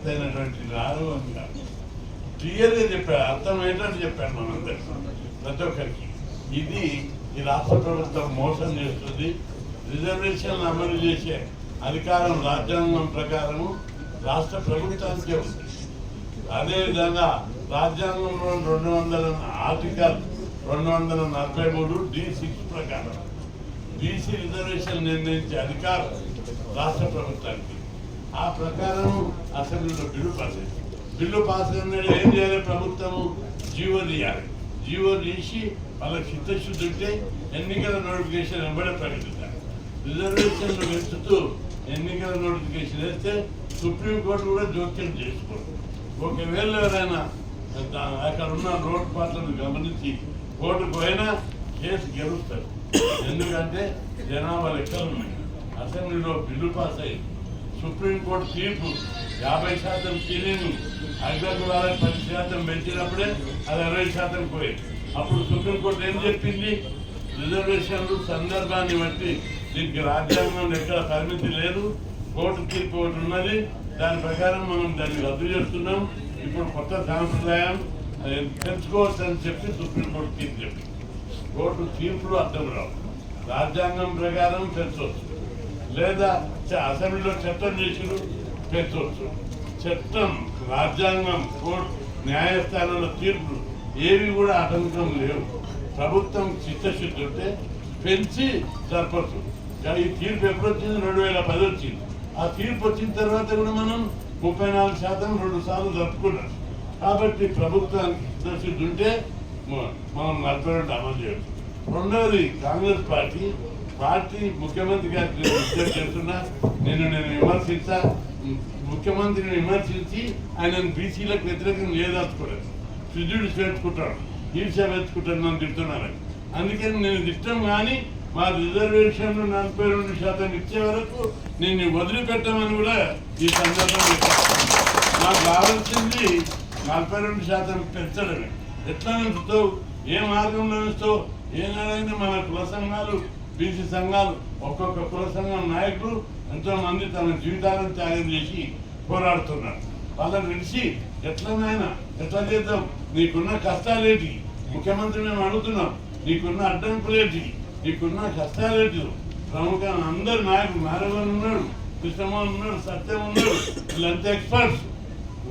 లోతైనటువంటి రాదు అని కాదు. క్లియర్గా చెప్పారు అర్థమయ్యేటట్టు చెప్పాను ప్రతి ఒక్కరికి. ఇది ఈ రాష్ట్ర ప్రభుత్వం మోసం చేస్తుంది. రిజర్వేషన్లు అమలు చేసే అధికారం రాజ్యాంగం ప్రకారము రాష్ట్ర ప్రభుత్వానికే ఉంది. అదేవిధంగా రాజ్యాంగంలో రెండు వందల ఆర్టికల్ రెండు వందల నలభై మూడు డి సిక్స్ ప్రకారం బీసీ రిజర్వేషన్ నిర్ణయించే అధికారం రాష్ట్ర ప్రభుత్వానికి. ఆ ప్రకారం అసెంబ్లీలో బిల్లు పాస్ అయింది. బిల్లు పాస్ అయినాడు ఏం చేయాలి? ప్రభుత్వము జీవో తీయాలి. జీవో తీసి వాళ్ళకి చిత్తశుద్ధి ఉంటే ఎన్నికల నోటిఫికేషన్ వెంబడే ప్రకటించాలి రిజర్వేషన్లు పెంచుతూ ఎన్నికల నోటిఫికేషన్ వేస్తే సుప్రీంకోర్టు కూడా జోక్యం చేసుకోదు ఒకవేళ ఎవరైనా అక్కడ ఉన్న లోటుపాట్లను గమనించి కోర్టుకు పోయినా కేసు గెలుస్తారు. ఎందుకంటే జనాభా లెక్కలు ఉన్నాయి. అసెంబ్లీలో బిల్లు పాస్ అయింది. సుప్రీంకోర్టు తీర్పు యాభై శాతం సీలింగ్ అగ్రకులాలకు పది శాతం పెంచినప్పుడే అది అరవై శాతం పోయింది అప్పుడు సుప్రీంకోర్టు ఏం చెప్పింది? రిజర్వేషన్లు సందర్భాన్ని బట్టి దీనికి రాజ్యాంగంలో ఎక్కడ పరిమితి లేదు. కోర్టు తీర్పు ఒకటి ఉన్నది. దాని ప్రకారం మనం దాన్ని రద్దు చేస్తున్నాం. ఇప్పుడు కొత్త సాంప్రదాయం అది అని చెప్పి సుప్రీంకోర్టు తీర్పు చెప్పింది. కోర్టు తీర్పులు అర్థం రావు. రాజ్యాంగం ప్రకారం పెంచవచ్చు లేదా అసెంబ్లీలో చట్టం చేసిరు పెంచవచ్చు చట్టం రాజ్యాంగం కోర్టు న్యాయస్థానాల తీర్పులు ఏవి కూడా ఆటంకం లేవు. ప్రభుత్వం చిత్తశుద్ధి ఉంటే పెంచి జరపచ్చు. ఈ తీర్పు ఎప్పుడు వచ్చింది రెండు వేల పది వచ్చింది ఆ తీర్పు వచ్చిన తర్వాత కూడా మనం ముప్పై నాలుగు శాతం రెండు సార్లు జరుపుకున్నాం. కాబట్టి ప్రభుత్వానికి చిత్తశుద్ధి ఉంటే మనం నలభై రెండు అమలు చేయొచ్చు. రెండవది కాంగ్రెస్ పార్టీ పార్టీ ముఖ్యమంత్రి గారికి నేను విజ్ఞప్తి చేస్తున్నా. నేను నేను విమర్శించా ముఖ్యమంత్రిని విమర్శించి ఆయన బీసీలకు వ్యతిరేకంగా లేదలుచుకోలేదు సుజుడు చేర్చుకుంటాడు. ఈర్ష వెతుకుంటాడు నన్ను తిడుతున్నారు అందుకని నేను ఇష్టం కానీ మా రిజర్వేషన్లు నలభై రెండు శాతం ఇచ్చే వరకు నేను వదిలిపెట్టామని కూడా ఈ సందర్భంగా చెప్పాను. నాకు కావాల్సింది నలభై రెండు శాతం పెంచడమే. ఎట్లా పెంచుతావు? ఏ మార్గంలో ఏ ఏనాడైనా మన కుల సంఘాలు బీసీ సంఘాలు ఒక్కొక్క కుల సంఘం నాయకులు ఎంతో మంది తమ జీవితాలను త్యాగం చేసి పోరాడుతున్నారు. వాళ్ళని విడిచి ఎట్లనైనా ఎట్లా చేద్దాం? నీకున్న కష్టాలేటి ముఖ్యమంత్రి మేము అడుగుతున్నాం. నీకున్న అడ్డంకులేటి నీకున్న కష్టాలేటి ప్రముఖ అందరు నాయకులు నారాయణ ఉన్నాడు కృష్ణమోహన్ ఉన్నాడు సత్యం ఉన్నాడు వీళ్ళంతా ఎక్స్పర్ట్స్.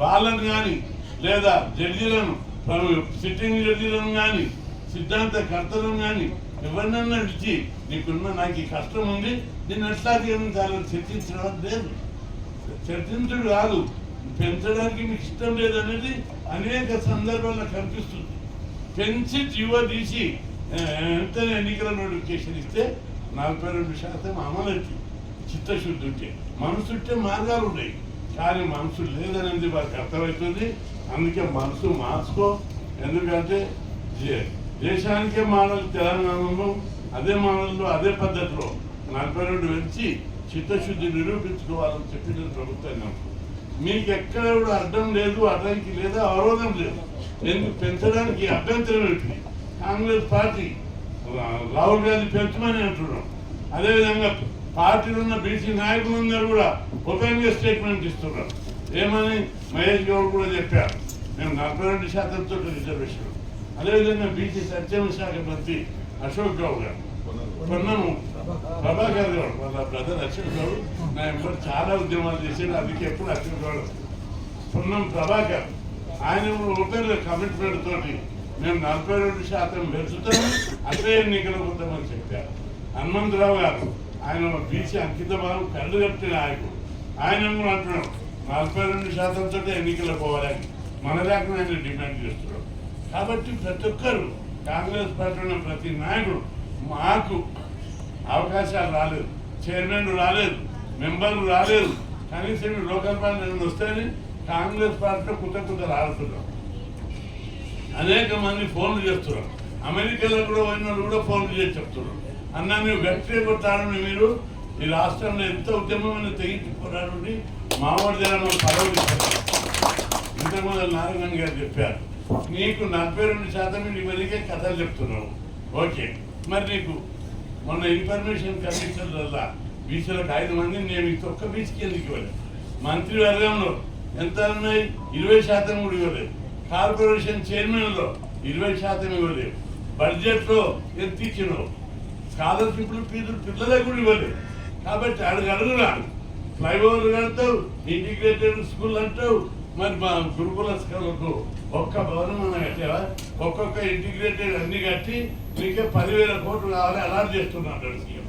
వాళ్ళని కానీ లేదా జడ్జీలను సిట్టింగ్ జడ్జీలను కానీ సిద్ధాంత కర్తలను కానీ ఎవరినన్నా ఇచ్చి నీకున్న నాకు ఈ కష్టం ఉంది నేను ఎట్లా జీవించాలని చర్చించడం లేదు. చర్చించడు కాదు పెంచడానికి మీకు ఇష్టం లేదనేది అనేక సందర్భాల్లో కనిపిస్తుంది. పెంచి యువ తీసి ఎంత వెంటనే ఎన్నికల నోటిఫికేషన్ ఇస్తే నలభై రెండు శాతం అమలవుతుంది చిత్తశుద్ధి ఉంటే మనసు ఉంటే మార్గాలు ఉన్నాయి. కానీ మనసు లేదనేది వాళ్ళకి అర్థమవుతుంది. అందుకే మనసు మార్చుకో. ఎందుకంటే దేశానికే మాడాలి తెలంగాణలో. అదే మానంలో అదే పద్ధతిలో నలభై రెండు పెంచి చిత్తశుద్ధి నిరూపించుకోవాలని చెప్పిన ప్రభుత్వం మీకు ఎక్కడ కూడా అడ్డం లేదు అడ్డంకి లేదా అవరోధం లేదు. ఎందుకు పెంచడానికి అభ్యంతరం ఏంటి కాంగ్రెస్ పార్టీ రాహుల్ గాంధీ పెంచమని అంటున్నాం. అదేవిధంగా పార్టీలో ఉన్న బీసీ నాయకులందరూ కూడా ఓపెన్గా స్టేట్మెంట్ ఇస్తున్నారు. ఏమని మహేష్ గౌడ్ కూడా చెప్పారు మేము నలభై రెండు శాతంతో రిజర్వేషన్. అదేవిధంగా బీసీ సంక్షేమ శాఖ మంత్రి అశోక్ గౌడ్. గారు పొన్నము. ప్రభాకర్ గౌడ్. వాళ్ళ బ్రదర్ అశోక్ గౌడ్. నా ఎంబర్ చాలా ఉద్యమాలు చేశాడు. అందుకే ఎప్పుడు అశోక్ గౌడ్. పొన్నం ప్రభాకర్. ఆయన ఓపెన్ కమిట్మెంట్ తోటి మేము నలభై రెండు శాతం పెంచుతాం అదే ఎన్నికలు పోతామని చెప్పారు. హనుమంతరావు గారు ఆయన బీసీ అంకిత భావం కళ్ళు కట్టిన నాయకుడు. ఆయన కూడా అంటున్నాడు నలభై రెండు శాతంతో ఎన్నికలు పోవాలని. మన దాకా ఆయన డిమాండ్ చేస్తున్నాడు. కాబట్టి ప్రతి ఒక్కరు కాంగ్రెస్ పార్టీ ప్రతి నాయకుడు మాకు అవకాశాలు రాలేదు. చైర్మన్ రాలేదు మెంబర్లు రాలేదు. కనీసం ఈ లోకల్ పార్టీ వస్తేనే కాంగ్రెస్ పార్టీలో కుత కుత రాలుతున్నాం అనేక మంది ఫోన్లు చేస్తున్నారు. అమెరికాలో కూడా పోయిన కూడా ఫోన్లు చేసి చెప్తున్నారు. అన్న మీరు గట్టిగా కొట్టాలని మీరు ఈ రాష్ట్రంలో ఎంత ఉద్యమమైన తెగించి పోరాడుండి మావాడి దగ్గర పదవులు ఇంతకుముందు నారాయణ గారు చెప్పారు నీకు నలభై రెండు శాతం నీ వెలిగే కథలు చెప్తున్నావు. ఓకే. మరి నీకు మొన్న ఇన్ఫర్మేషన్ కమిషన్ వల్ల బీసీలకు ఐదు మందిని నియమిస్తే ఒక్క బీసీకి ఎందుకు ఇవ్వలేదు? మంత్రివర్గంలో ఎంత ఉన్నాయి? ఇరవై శాతం కూడా ఇవ్వలేదు. కార్పొరేషన్ చైర్మన్లో ఇరవై శాతం ఇవ్వలేదు. బడ్జెట్లో ఎంత ఇచ్చినావు? స్కాలర్షిప్లు ఫీజులు పిల్లలకు కూడా ఇవ్వలేదు. కాబట్టి అడుగు అడుగురా ఫ్లైఓవర్ కడతావు ఇంటిగ్రేటెడ్ స్కూల్ అంటావు మరి మా గురుకుల స్కూళ్ళకు ఒక్క భవనం అన్న కట్టావా ఒక్కొక్క ఇంటిగ్రేటెడ్ అన్ని కట్టి మీకే పదివేల కోట్లు కావాలి అలాట్ చేస్తున్నాడు సీఎం.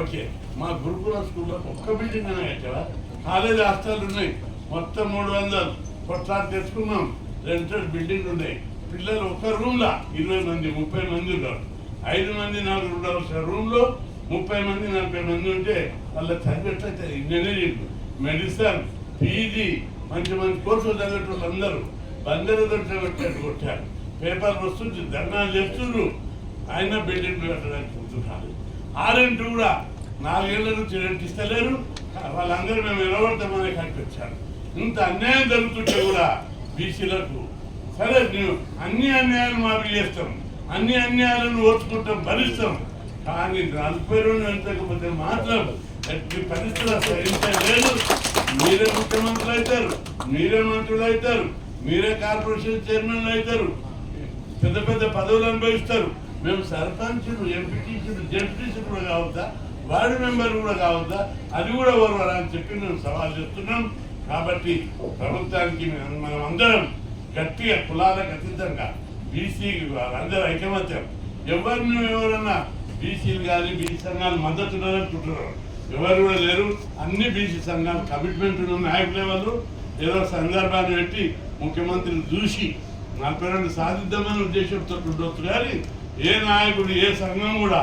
ఓకే. మా గురుకుల స్కూల్లో ఒక్క బిల్డింగ్ అన్న కట్టావా కాలేజీ హాస్టల్ ఉన్నాయి. మొత్తం మూడు వందలు. కొట్లాట్ తెచ్చుకున్నాం. రెంటెడ్ బిల్డింగ్ ఉన్నాయి. పిల్లలు ఒక్క రూమ్లా ఇరవై మంది ముప్పై మంది ఉన్నారు. ఐదు మంది నాలుగు ఉండవలసిన రూమ్లో ముప్పై మంది నలభై మంది ఉంటే వాళ్ళ చదివేట్లయితే ఇంజనీరింగ్ మెడిసిన్ పీజీ మంచి మంచి కోర్సులు చదివేట వాళ్ళందరూ బందరు పెట్టేట్టు కొట్టారు. పేపర్ వస్తుంది ధర్నాలు చేస్తుండ్రు. ఆయన బిల్డింగ్ పెట్టడానికి కూర్చున్నారు. ఆరెంట్ కూడా నాలుగేళ్ళ నుంచి రెంట్ ఇస్తలేరు. వాళ్ళందరూ మేము నిలబడతామని కనిపించారు ఇంత అన్యాయం జరుగుతుంటే కూడా బీసీలకు సరే నువ్వు అన్ని అన్యాయాలు మాఫీ చేస్తాం. అన్ని అన్యాయాలను ఓర్చుకుంటాం భరిస్తాం. కానీ నలభై రెండు అంతకపోతే మాత్రం మీ పరిస్థితులు అసలు లేదు. మీరే ముఖ్యమంత్రులు అవుతారు మీరే మంత్రులు అవుతారు మీరే కార్పొరేషన్ చైర్మన్లు అవుతారు. పెద్ద పెద్ద పదవులు అనుభవిస్తారు. మేము సర్పంచులు ఎంపీటీసీలు జడ్పీసీలు కూడా కావద్దా? వార్డు మెంబర్ కూడా కావద్దా? అది కూడా ఓర్వరా అని చెప్పి మేము సవాల్ చేస్తున్నాం. కాబట్టి ప్రభుత్వానికి మేము- మనం అందరం గట్టిగా కులాలకు అతీతంగా బీసీ అందరూ ఐకమత్యం. ఎవరిని ఎవరన్నా బీసీలు కానీ బీసీ సంఘాలు మద్దతు ఉన్నారనుకుంటున్నారు ఎవరు కూడా లేరు. అన్ని బీసీ సంఘాలు కమిట్మెంట్ ఉన్న నాయకులే వాళ్ళు ఏదో సందర్భాన్ని పెట్టి ముఖ్యమంత్రిని చూసి నలభై రెండు సాధిద్దామనే ఉద్దేశంతో ఉండొచ్చు కానీ ఏ నాయకుడు ఏ సంఘం కూడా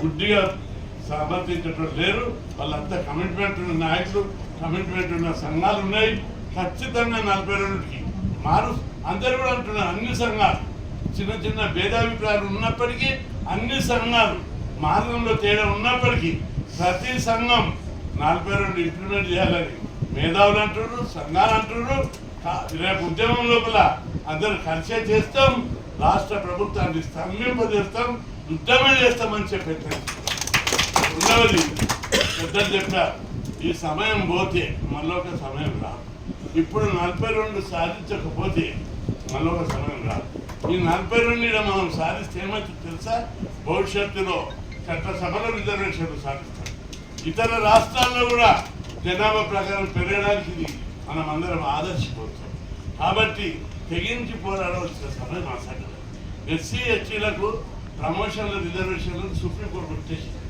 గుడ్డిగా సమర్థించడం లేరు. వాళ్ళంతా కమిట్మెంట్ ఉన్న నాయకులు కమిట్మెంట్ ఉన్న సంఘాలు ఉన్నాయి. ఖచ్చితంగా నలభై రెండుకి మారు. అందరూ కూడా అంటున్నారు అన్ని సంఘాలు. చిన్న చిన్న భేదాభిప్రాయాలు ఉన్నప్పటికీ అన్ని సంఘాలు మార్గంలో తేడా ఉన్నప్పటికీ ప్రతి సంఘం నలభై రెండు ఇంప్లిమెంట్ చేయాలని మేధావులు అంటున్నారు సంఘాలు అంటున్నారు రేపు ఉద్యమం లోపల అందరూ కలిసే చేస్తాం రాష్ట్ర ప్రభుత్వాన్ని స్తంభింపజేస్తాం యుద్ధమే చేస్తామని చెప్పారు రెండవది పెద్దలు చెప్పారు ఈ సమయం పోతే మళ్ళీ ఒక సమయం రాదు. ఇప్పుడు నలభై రెండు సాధించకపోతే మళ్ళీ ఒక సమయం రాదు. ఈ నలభై రెండు ఈడ మనం సాధిస్తే ఏమైతే తెలుసా? భవిష్యత్తులో చట్టసభలో రిజర్వేషన్లు సాధిస్తాం. ఇతర రాష్ట్రాల్లో కూడా జనాభా ప్రకారం పెరగడానికి ఇది మనం అందరం ఆదర్శపోతాం. కాబట్టి తెగించి పోరాడవలసిన సమయం ఆసక్తి ఎస్సీ ఎస్టీలకు ప్రమోషన్ల రిజర్వేషన్లు సుప్రీంకోర్టు వచ్చేసింది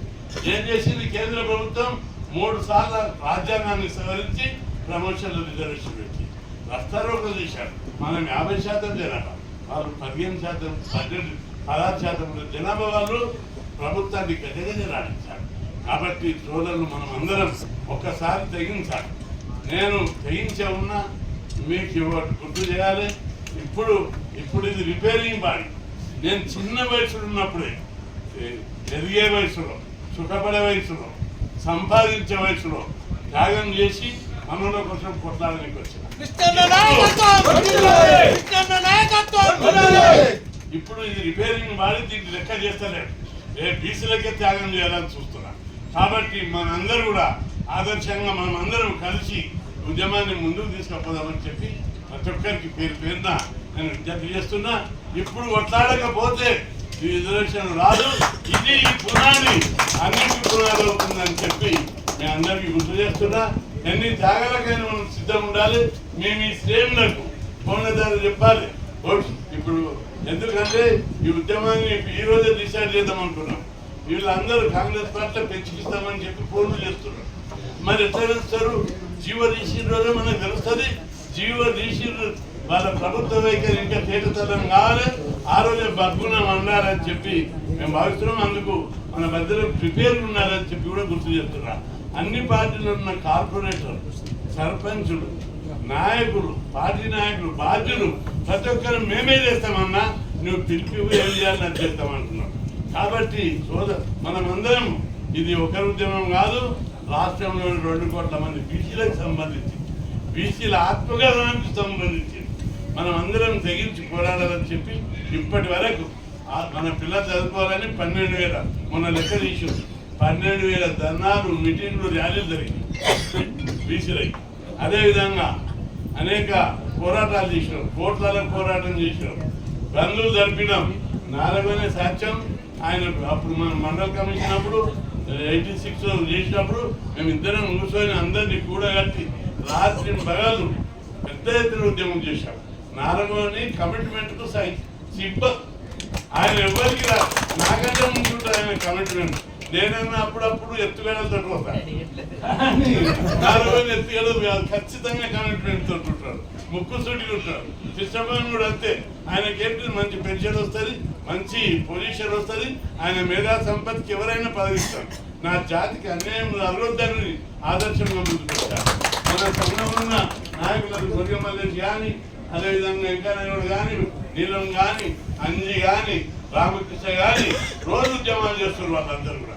ఏం చేసింది కేంద్ర ప్రభుత్వం? మూడు సార్లు రాజ్యాంగాన్ని సవరించి ప్రమోషన్ల రిజర్వేషన్ పెట్టి. రస్తారోకలు చేశారు. మనం యాభై శాతం జనాభా. వాళ్ళు పదిహేను శాతం పద్దెనిమిది పదహారు శాతం జనాభా వాళ్ళు ప్రభుత్వాన్ని గజగజ రాణించారు కాబట్టి సోదరులు మనం అందరం ఒక్కసారి తెగించాలి. నేను తెగించే ఉన్నా మీకు గుర్తు చేయాలి. ఇప్పుడు ఇప్పుడు ఇది రిపేరింగ్ బాడీ. నేను చిన్న వయసులో ఉన్నప్పుడే ఎదిగే వయసులో సుఖపడే వయసులో సంపాదించే వయసులో త్యాగం చేసి మనలో కోసం కొట్లాడడానికి వచ్చిన. ఇప్పుడు ఇది రిపేరింగ్ వాడి దీన్ని లెక్క చేస్తలేదు. ఏ బీసీలకే త్యాగం చేయాలని చూస్తున్నా. కాబట్టి మనందరూ కూడా ఆదర్శంగా మనం అందరం కలిసి ఉద్యమాన్ని ముందుకు తీసుకుపోదామని చెప్పి ప్రతి ఒక్కరికి పేరు పేరున నేను విజ్ఞప్తి చేస్తున్నా. ఇప్పుడు కొట్లాడకపోతే ఈ రిజర్వేషన్ రాదు. ఇది ఈ పునాది అన్నింటి పునాది అవుతుందని చెప్పి మీ అందరికీ గుర్తు చేస్తున్నా. ఎన్ని త్యాగాలకైనా మనం సిద్ధం ఉండాలి. మేము ఈ శ్రేణులకు పౌనదారు చెప్పాలి. ఓకే, ఇప్పుడు ఎందుకంటే ఈ ఉద్యమాన్ని ఈ రోజే డిసైడ్ చేద్దాం అనుకున్నాం. వీళ్ళందరూ కాంగ్రెస్ పార్టీలో పెంచుకిస్తామని చెప్పి ఫోన్లు చేస్తున్నారు. మరి ఎట్లా తెలుస్తారు? జీవ తీసిర్రు మనకు తెలుస్తుంది. జీవ తీసిర్రు వాళ్ళ ప్రభుత్వ వైఖరి ఇంకా తేటతలం కావాలి. ఆ రోజే బగ్గునం అన్నారని చెప్పి మేము భావిస్తున్నాం. అందుకు మన మధ్యలో ప్రిపేర్ ఉన్నారని చెప్పి కూడా గుర్తు చేస్తున్నా. అన్ని పార్టీలు ఉన్న కార్పొరేటర్ సర్పంచులు నాయకులు పార్టీ నాయకులు బాధ్యులు ప్రతి ఒక్కరు మేమే చేస్తామన్నా నువ్వు పిలిపి ఏం చేయాలని చేస్తామంటున్నావు కాబట్టి సోదర మనమందరం ఇది ఒకరి ఉద్యమం కాదు రాష్ట్రంలోని రెండు కోట్ల మంది బీసీలకు సంబంధించి బీసీల ఆత్మగౌరవానికి సంబంధించి మనం అందరం తెగించి పోరాడాలని చెప్పి ఇప్పటి వరకు మన పిల్లలు చదువుకోవాలని పన్నెండు వేల మొన్న లెక్క తీసు పన్నెండు వేల ధర్నాలు మీటింగ్లు ర్యాలీలు జరిగాయి బీసీలకి. అదేవిధంగా అనేక పోరాటాలు చేసినాం కోట్లలో పోరాటం చేసినాం. బంధువులు జరిపినాం నాలుగనే సాక్ష్యం. ఆయన అప్పుడు మన మండల కమిషన్ అప్పుడు ఎయిటీ సిక్స్ చేసినప్పుడు మేము ఇద్దరం కూర్చొని అందరినీ కూడగట్టి రాత్రి బగాలు పెద్ద ఎత్తున ఉద్యమం చేశాం. నాలుగోని కమిట్మెంట్కు సై సిబ్బ. ఆయన ఎవరికి రా నాకంటే ముందు ఆయన కమిట్మెంట్ నేనన్నా అప్పుడప్పుడు ఎత్తుగడలు పోతాను కానీ ఎత్తుగడలు ఖచ్చితంగా కమిట్మెంట్ తట్టుకుంటాడు ఉంటాడు ముక్కు సూటిగా ఉంటాడు కృష్ణమోహన్ కూడా అంతే. ఆయనకి మంచి పెన్షన్ వస్తుంది మంచి పొజిషన్ వస్తుంది ఆయన మేధా సంపత్తికి ఎవరైనా పదవిస్తారు. నా జాతికి అన్యాయం అరవద్దని ఆదర్శంగా ముందుకు మన సంఘంలో ఉన్న నాయకులకు దుర్గమల్లేష్ కానీ అదేవిధంగా వెంకయ్యనాయుడు కానీ నీలం కానీ అంజి కానీ రామకృష్ణ కానీ రోజు ఉద్యమాలు చేస్తున్నారు వాళ్ళందరూ కూడా.